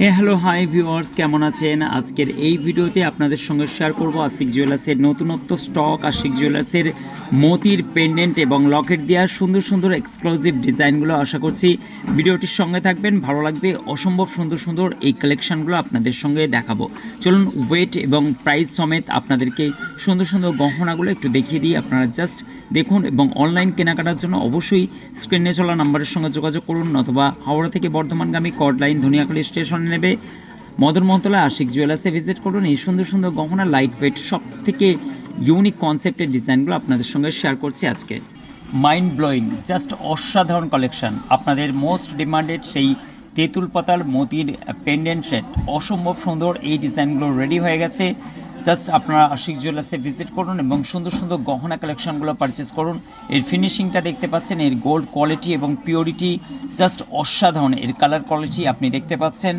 হে hello hi viewers কেমন আছেন? আজকের এই ভিডিওতে আপনাদের সঙ্গে শেয়ার করব আশিক জুয়েলার্সের নতুনত্ব স্টক আশিক জুয়েলার্সের মতির পেন্ডেন্ট এবং লকেট দেওয়ার সুন্দর সুন্দর এক্সক্লুসিভ ডিজাইনগুলো আশা করছি ভিডিওটির সঙ্গে থাকবেন। ভালো লাগবে, অসম্ভব সুন্দর সুন্দর এই কালেকশনগুলো আপনাদের সঙ্গে দেখাবো। চলুন ওয়েট এবং প্রাইস সমেত আপনাদেরকে সুন্দর সুন্দর গহনাগুলো একটু দেখিয়ে দিই। আপনারা জাস্ট দেখুন এবং অনলাইন কেনাকাটার জন্য অবশ্যই স্ক্রিনে চলা নাম্বারের সঙ্গে যোগাযোগ করুন অথবা হাওড়া থেকে বর্ধমানগামী কড লাইন ধনিয়াখালী স্টেশনে নেবে। মদন মন্তলা আশিক জুয়েলার্সে ভিজিট করুন। এই সুন্দর সুন্দর গহনা লাইট ওয়েট সব থেকে ইউনিক কনসেপ্টের ডিজাইনগুলো আপনাদের সঙ্গে শেয়ার করছি আজকে। মাইন্ড ব্লোয়িং জাস্ট অসাধারণ কালেকশন আপনাদের মোস্ট ডিমান্ডেড সেই তেঁতুল পাতার মতির পেন্ডেন্ট সেট অসম্ভব সুন্দর এই ডিজাইনগুলো রেডি হয়ে গেছে। জাস্ট আপনারা আশিক জুয়েলার্সে ভিজিট করুন এবং সুন্দর সুন্দর গহনা কালেকশনগুলো পারচেস করুন। এর ফিনিশিংটা দেখতে পাচ্ছেন, এর গোল্ড কোয়ালিটি এবং পিওরিটি জাস্ট অসাধারণ। এর কালার কোয়ালিটি আপনি দেখতে পাচ্ছেন।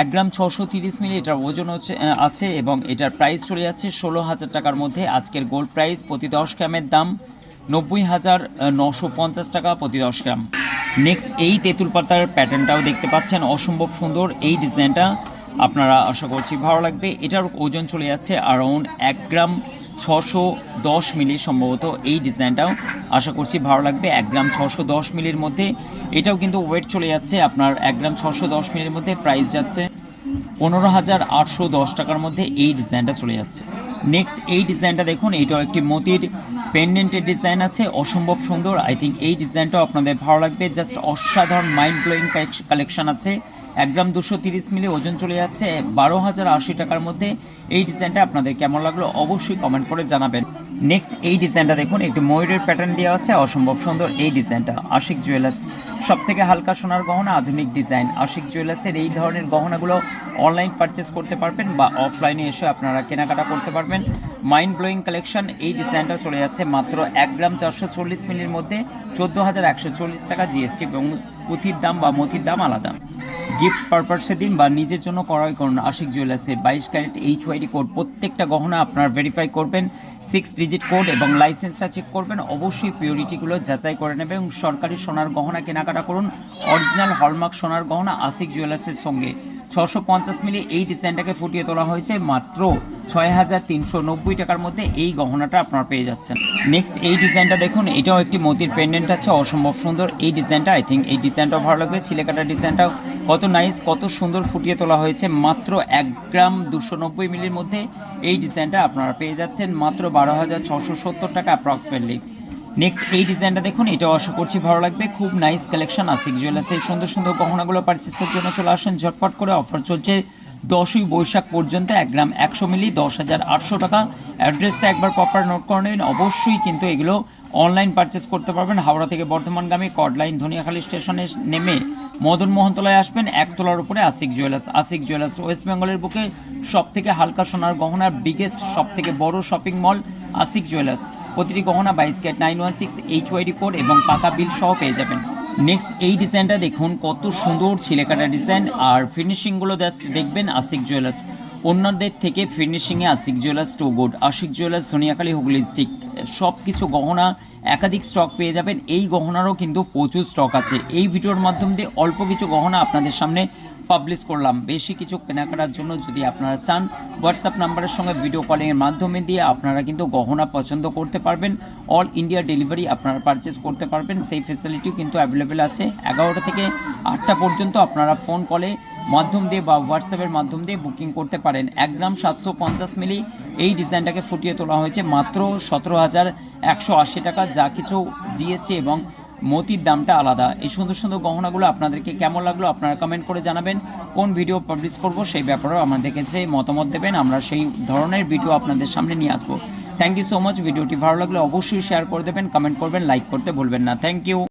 এক গ্রাম ছশো তিরিশ মিলি এটার ওজন হচ্ছে আছে এবং এটার প্রাইস চলে যাচ্ছে ষোলো হাজার টাকার মধ্যে। আজকের গোল্ড প্রাইস প্রতি দশ গ্রামের দাম নব্বই হাজার নশো পঞ্চাশ টাকা প্রতি দশ গ্রাম। নেক্সট এই তেঁতুল পাতার প্যাটার্নটাও দেখতে পাচ্ছেন, অসম্ভব সুন্দর। এই ডিজাইনটা আপনারা আশা করছি ভালো লাগবে। এটার ওজন চলে যাচ্ছে অ্যারাউন্ড এক গ্রাম ছশো দশ মিলি সম্ভবত এই ডিজাইনটাও। আশা করছি ভালো লাগবে এক গ্রাম ছশো দশ মিলির মধ্যে। এটাও কিন্তু ওয়েট চলে যাচ্ছে আপনার এক গ্রাম ছশো দশ মিলির মধ্যে প্রাইস যাচ্ছে পনেরো হাজার আটশো দশ টাকার মধ্যে এই ডিজাইনটা চলে যাচ্ছে। নেক্সট এই ডিজাইনটা দেখুন, এটাও একটি মতির পেন্ডেন্টের ডিজাইন আছে, অসম্ভব সুন্দর। আই থিঙ্ক এই ডিজাইনটাও আপনাদের ভালো লাগবে। জাস্ট অসাধারণ মাইন্ড ব্লোয়িং কালেকশন আছে। এক গ্রাম দুশো তিরিশ মিলি ওজন চলে যাচ্ছে। বারো হাজার আশি টাকার মধ্যে এই ডিজাইনটা আপনাদের কেমন লাগল অবশ্যই কমেন্ট করে জানাবেন। নেক্সট এই ডিজাইনটা দেখুন। একটু ময়ূরের প্যাটার্ন দেওয়া আছে। অসম্ভব সুন্দর এই ডিজাইনটা আশিক জুয়েলার্স সব থেকে হালকা সোনার গহনা, আধুনিক ডিজাইন। আশিক জুয়েলার্সের এই ধরনের গহনাগুলো অনলাইন পারচেস করতে পারবেন বা অফলাইনে এসে আপনারা কেনাকাটা করতে পারবেন। মাইন্ড ব্লোয়িং কালেকশন এই ডিজাইনটা চলে যাচ্ছে মাত্র এক গ্রাম চারশো চল্লিশ মিলির মধ্যে চোদ্দ হাজার একশো চল্লিশ টাকা জিএসটি এবং পুঁথির দাম বা মতির দাম আলাদা। গিফট পারপাসে দিন বা নিজের জন্য ক্রয় করুন। আশিক জুয়েলার্সে বাইশ ক্যারেট এইচ ওয়াইডি কোড প্রত্যেকটা গহনা আপনার ভেরিফাই করবেন। সিক্স ডিজিট কোড এবং লাইসেন্সটা চেক করবেন। অবশ্যই পিওরিটিগুলো যাচাই করে নেবে এবং সরকারি সোনার গহনা কেনাকাটা করুন। অরিজিনাল হলমার্ক সোনার গহনা আশিক জুয়েলার্সের সঙ্গে। ছশো পঞ্চাশ মিলি এই ডিজাইনটাকে ফুটিয়ে তোলা হয়েছে। মাত্র ছয় হাজার তিনশো নব্বই টাকার মধ্যে এই গহনাটা আপনারা পেয়ে যাচ্ছেন। নেক্সট এই ডিজাইনটা দেখুন। এটাও একটি মতির পেন্ডেন্ট আছে। অসম্ভব সুন্দর। এই ডিজাইনটা আই থিঙ্ক এই ডিজাইনটাও ভালো লাগবে। ছিলেকাটা ডিজাইনটাও কত নাইস কত সুন্দর ফুটিয়ে তোলা হয়েছে। মাত্র এক গ্রাম দুশো নব্বই মিলির মধ্যে এই ডিজাইনটা আপনারা পেয়ে যাচ্ছেন। মাত্র বারো হাজার ছশো সত্তর টাকা অ্যাপ্রক্সিমেটলি নেক্সট এই ডিজাইনটা দেখুন, এটাও আশা করছি ভালো লাগবে। খুব নাইস কালেকশন আশিক জুয়েলার্স এই সুন্দর সুন্দর গহনাগুলো পারচেসের জন্য চলে আসেন। ঝটপট করে অফার চলছে দশই বৈশাখ পর্যন্ত এক গ্রাম একশো মিলি, দশ হাজার আটশো টাকা। অ্যাড্রেসটা একবার প্রপার নোট করে নেবেন অবশ্যই কিন্তু এগুলো অনলাইন পারচেস করতে পারবেন। হাওড়া থেকে বর্ধমানগামী কডলাইন ধনিয়াখালী স্টেশনে নেমে মদন মোহনতলায় আসবেন। একতলার উপরে Ashik jewellers. Ashik jewellers west বেঙ্গলের বুকে সব থেকে হালকা সোনার গহনার বিগেস্ট সব থেকে বড় শপিং মল আশিক জুয়েলার্স। প্রতিটি গহনা বাইশ carat nine one six H UID code এবং পাকা বিল সহ পেয়ে যাবেন। নেক্সট এই ডিজাইনটা দেখুন, কত সুন্দর ছিলেকাটা ডিজাইন আর ফিনিশিংগুলো দেখবেন আশিক জুয়েলার্স। অন্যদের থেকে ফিনিশিংয়ে Ashik jewellers too good Ashik jewellers Soniyakhali Hooghly stick সব কিছু গহনা, একাধিক স্টক পেয়ে যাবেন। এই গহনারও কিন্তু প্রচুর স্টক আছে। এই ভিডিওর মাধ্যম দিয়ে অল্প কিছু গহনা আপনাদের সামনে পাবলিশ করলাম। বেশি কিছু কেনাকাটার জন্য যদি আপনারা চান হোয়াটসঅ্যাপ নাম্বারের সঙ্গে ভিডিও কলিংয়ের মাধ্যমে দিয়ে আপনারা কিন্তু গহনা পছন্দ করতে পারবেন। অল ইন্ডিয়া ডেলিভারি আপনারা পারচেস করতে পারবেন। সেই ফেসিলিটিও কিন্তু অ্যাভেলেবেল আছে। এগারোটা থেকে আটটা পর্যন্ত আপনারা ফোন কলে মাধ্যম দিয়ে বা হোয়াটসঅ্যাপের মাধ্যম দিয়ে বুকিং করতে পারেন। এক গ্রাম সাতশো পঞ্চাশ মিলি এই ডিজাইনটাকে ফুটিয়ে তোলা হয়েছে মাত্র সতেরো হাজার একশো আশি টাকা। যা কিছু জিএসটি এবং মতির দামটা আলাদা। এই সুন্দর সুন্দর গহনাগুলো আপনাদেরকে কেমন লাগল আপনারা কমেন্ট করে জানাবেন। কোন ভিডিও পাবলিশ করব সেই ব্যাপারেও আমাদের কাছে মতামত দেবেন। আমরা সেই ধরনের ভিডিও আপনাদের সামনে নিয়ে আসব। থ্যাংক ইউ সো মাচ ভিডিওটি ভালো লাগলে অবশ্যই শেয়ার করে দেবেন কমেন্ট করবেন লাইক করতে ভুলবেন না। Thank you